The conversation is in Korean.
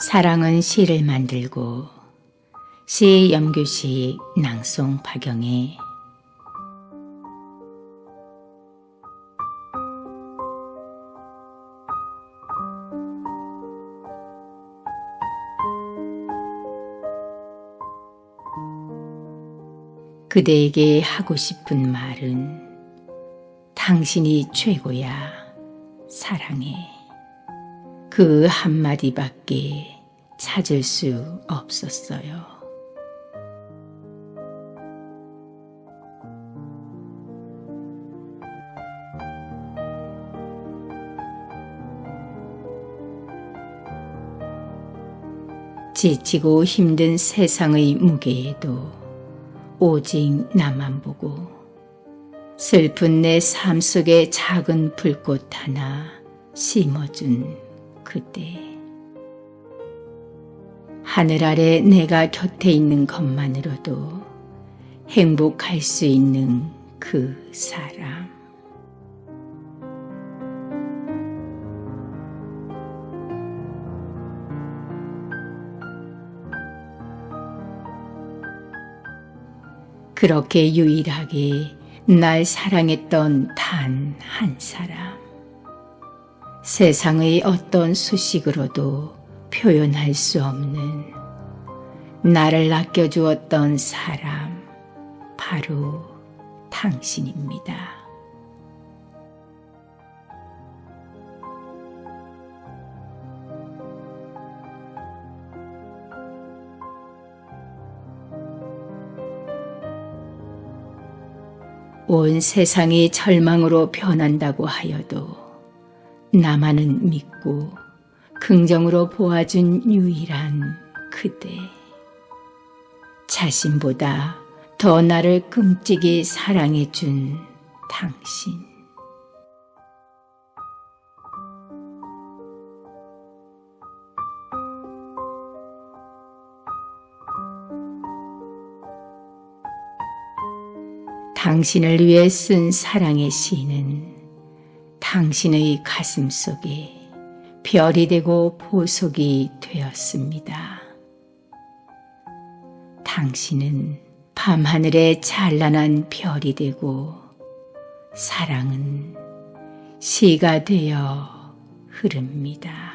사랑은 시를 만들고 시 염교시 낭송 박영애. 그대에게 하고 싶은 말은 당신이 최고야 사랑해 그 한마디밖에 찾을 수 없었어요. 지치고 힘든 세상의 무게에도 오직 나만 보고 슬픈 내 삶 속에 작은 불꽃 하나 심어준 그때 하늘 아래 내가 곁에 있는 것만으로도 행복할 수 있는 그 사람 그렇게 유일하게 날 사랑했던 단 한 사람. 세상의 어떤 수식으로도 표현할 수 없는 나를 아껴주었던 사람, 바로 당신입니다. 온 세상이 절망으로 변한다고 하여도 나만은 믿고 긍정으로 보아준 유일한 그대. 자신보다 더 나를 끔찍이 사랑해준 당신. 당신을 위해 쓴 사랑의 시는 당신의 가슴 속에 별이 되고 보석이 되었습니다. 당신은 밤하늘에 찬란한 별이 되고 사랑은 시가 되어 흐릅니다.